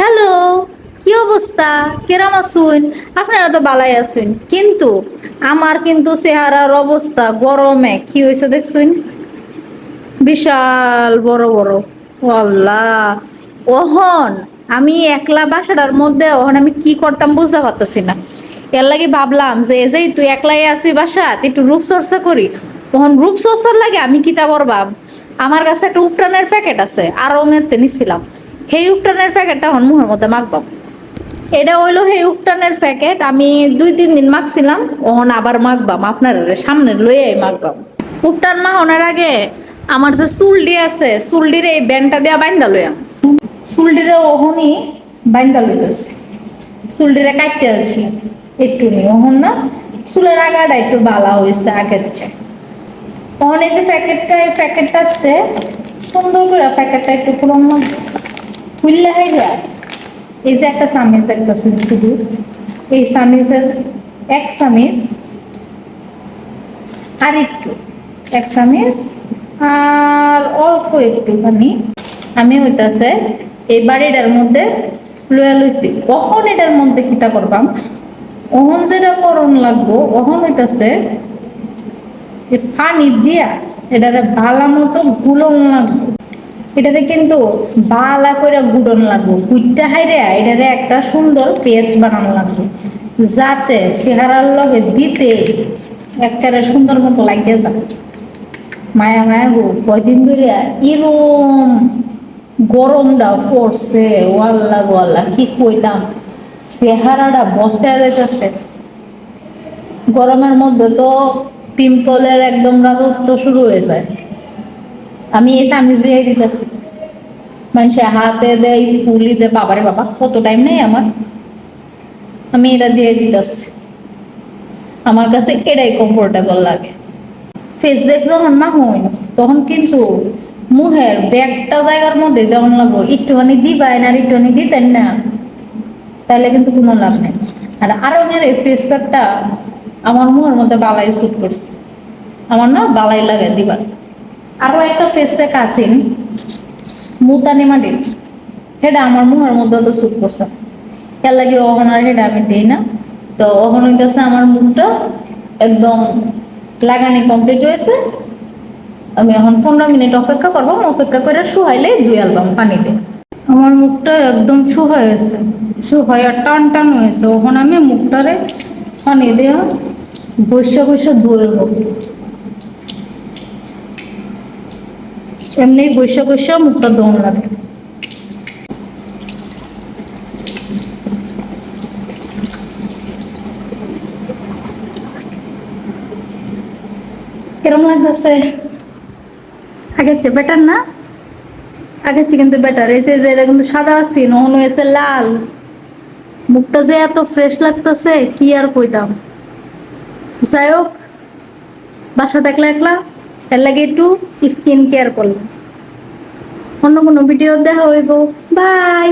Hello, কি অবস্থা? কেরাম আসুন আপনারা তো বালাই আসুন কিন্তু আমার কিন্তু চেহারার অবস্থা গরমে, কি হয়েছে দেখছুন? বিশাল বড় বড়। আল্লাহ ওহন আমি একলা বাসাটার মধ্যে ওহন আমি কি করতাম বুঝতে পারতেছি না। এর লাগে ভাবলাম যে যেই তুই একলাই আছি বাসা তুই একটু রূপচর্চা করি। তখন রূপচর্চার লাগে আমি কিতা করবাম? আমার কাছে একটা উফরানের প্যাকেট আছে আর রঙের নিছিলাম। সেই উফটানের প্যাকেটটা হন মুহের মধ্যে মাখবাম এটা হইল সেই উফটানের প্যাকেট, আমি দুই তিন দিন মাখছিলাম, ওহন আবার মাখবাম আপনার সামনে লইয়াই মাখবাম উফটান মাহনের আগে আমার যে চুলডি আছে চুলডির এই ব্যান্ডটা দেওয়া বাইন্দা লইয়াম। চুলডিরে ওহনই বাইন্দা লইতেছি। চুলডিরে কাটতে আছি একটু নি ওহন না, চুলের আগাটা একটু বালা হয়েছে আগের চেয়ে। ওহন এই যে প্যাকেটটা, এই প্যাকেটটাতে সুন্দর করে প্যাকেটটা একটু পুরোনো এই যে একটা চামিচ একটা শুধু শুধু। এই চামিচের এক চামিচ আর একটু। এক চামিচ আর অল্প একটুখানি। আমি হইতাছে এই বাড়িটার মধ্যে লইয়া লইছি। কখন এটার মধ্যে কিতা করবাম? অহন যেটা করণ লাগবো, অহন হইতাছে ফানি দিয়া এটারে ভালো মতো গুলন লাগবো। এটাতে কিন্তু বালা করে গুড়ন লাগবো। গুইটা হাইরে এটারে একটা সুন্দর পেস্ট বানানো লাগবে। যাতে চেহারার লগে দিতে একেবারে সুন্দর মতো লাগিয়ে যাবে মায়া মায়া গো, কয়দিন ধরে এরম গরমটা পড়ছে, ওয়াল্লা গোয়াল্লা, কি কইতাম? চেহারাটা বসে যাইতেছে। গরমের মধ্যে তো পিম্পলের একদম রাজত্ব শুরু হয়ে যায়। আমি এই যেয়ে দিতেছি। মানুষের হাতে দেয় স্কুলে দে, বাবারে বাবা, কত টাইম নেই আমার? আমি এটা দিয়ে দিতেছি। আমার কাছে এটাই কমফোর্টেবল লাগে। ফেস যখন না হই তখন কিন্তু মুহের ব্যাগটা জায়গার মধ্যে যেমন লাগবো, একটুখানি দিবেন আর একটুখানি দিতেন না, তাহলে কিন্তু কোনো লাভ নেই। আর আরও এই ফেস প্যাকটা আমার মুখের মধ্যে বালাই স্যুট করছে। আমার না বালাই লাগে দিবার। আরও একটা ফেস প্যাক আছেন মুতানি মাটির সেটা আমার মুখের মধ্যে তো স্যুট করছে। এর লাগে অহন আর সেটা আমি দিই না। তো অহন হইতেছে আমার মুখটা একদম লাগানি কমপ্লিট হয়েছে। আমি এখন পনেরো মিনিট অপেক্ষা করব। অপেক্ষা করে শুহাইলে দুই অ্যালবাম পানি দিই। আমার মুখটা একদম শুহায় হয়েছে। শুহাইয়া টান টান হয়েছে। ওখানে আমি মুখটারে পানি দেওয়া বৈশা বৈশা ধরব এমনি বৈশা বৈশা মুখটা দম লাগে। কিরম লাগতেছে? আগের চেয়ে বেটার না? আগের চেয়ে কিন্তু বেটার এই যে যে এটা কিন্তু সাদা আছে, নহন হয়েছে লাল। মুখটা যে এত ফ্রেশ লাগতেছে, কি আর কইতাম? যাই হোক, বাসা দেখলে একলা। এর লাগে একটু স্কিন কেয়ার করলাম। অন্য কোনো ভিডিও দেখা হইব। বাই